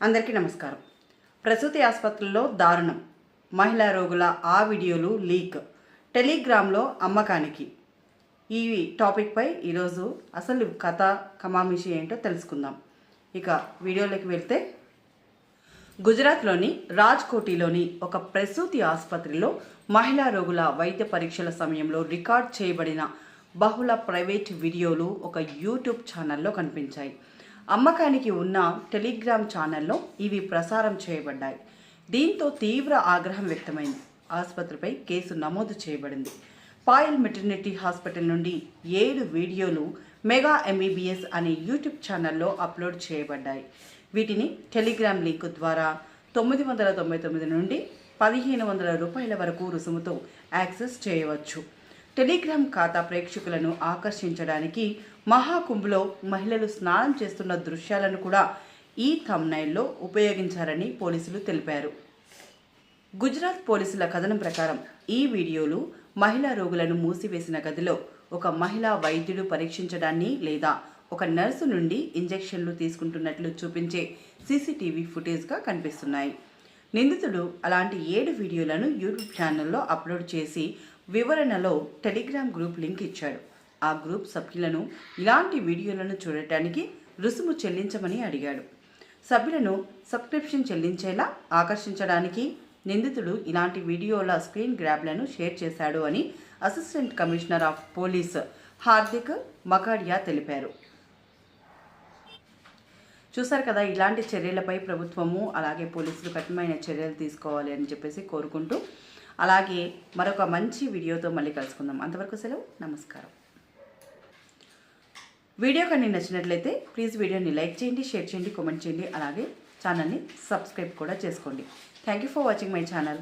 అందరికీ నమస్కారం. ప్రసూతి ఆసుపత్రుల్లో దారుణం. మహిళా రోగుల ఆ వీడియోలు లీక్. టెలిగ్రామ్లో అమ్మకానికి. ఈ టాపిక్పై ఈరోజు అసలు కథ కమామిషి ఏంటో తెలుసుకుందాం. ఇక వీడియోలోకి వెళ్తే గుజరాత్లోని రాజ్కోటిలోని ఒక ప్రసూతి ఆసుపత్రిలో మహిళా రోగుల వైద్య పరీక్షల సమయంలో రికార్డ్ చేయబడిన బహుళ ప్రైవేట్ వీడియోలు ఒక యూట్యూబ్ ఛానల్లో కనిపించాయి. అమ్మకానికి ఉన్న టెలిగ్రామ్ ఛానల్లో ఇవి ప్రసారం చేయబడ్డాయి. దీంతో తీవ్ర ఆగ్రహం వ్యక్తమైంది. ఆసుపత్రిపై కేసు నమోదు చేయబడింది. పాయల్ మెటర్నిటీ హాస్పిటల్ నుండి ఏడు వీడియోలు మెగా ఎంబీబీఎస్ అనే యూట్యూబ్ ఛానల్లో అప్లోడ్ చేయబడ్డాయి. వీటిని టెలిగ్రామ్ లింక్ ద్వారా తొమ్మిది వందల తొంభై తొమ్మిది నుండి పదిహేను వందల రూపాయల వరకు రుసుముతో యాక్సెస్ చేయవచ్చు. టెలిగ్రామ్ ఖాతా ప్రేక్షకులను ఆకర్షించడానికి మహాకుంభ్లో మహిళలు స్నానం చేస్తున్న దృశ్యాలను కూడా ఈ థమ్నైల్లో ఉపయోగించారని పోలీసులు తెలిపారు. గుజరాత్ పోలీసుల కథనం ప్రకారం ఈ వీడియోలు మహిళా రోగులను మూసివేసిన గదిలో ఒక మహిళా వైద్యుడు పరీక్షించడాన్ని లేదా ఒక నర్సు నుండి ఇంజెక్షన్లు తీసుకుంటున్నట్లు చూపించే సీసీటీవీ ఫుటేజ్గా కనిపిస్తున్నాయి. నిందితుడు అలాంటి ఏడు వీడియోలను యూట్యూబ్ ఛానల్లో అప్లోడ్ చేసి వివరణలో టెలిగ్రామ్ గ్రూప్ లింక్ ఇచ్చాడు. ఆ గ్రూప్ సభ్యులను ఇలాంటి వీడియోలను చూడటానికి రుసుము చెల్లించమని అడిగాడు. సభ్యులను సబ్స్క్రిప్షన్ చెల్లించేలా ఆకర్షించడానికి నిందితుడు ఇలాంటి వీడియోల స్క్రీన్ గ్రాబ్లను షేర్ చేశాడు అని assistant commissioner of police Hardik Makadia తెలిపారు. చూసారు కదా ఇలాంటి చర్యలపై ప్రభుత్వము అలాగే పోలీసులు కఠినమైన చర్యలు తీసుకోవాలి అని చెప్పేసి కోరుకుంటూ అలాగే మరొక మంచి వీడియోతో మళ్ళీ కలుసుకుందాం. అంతవరకు సెలవు. నమస్కారం. వీడియో కానీ నచ్చినట్లయితే ప్లీజ్ వీడియోని లైక్ చేయండి షేర్ చేయండి కామెంట్ చేయండి. అలాగే ఛానల్ని సబ్స్క్రైబ్ కూడా చేసుకోండి. Thank you for watching my channel.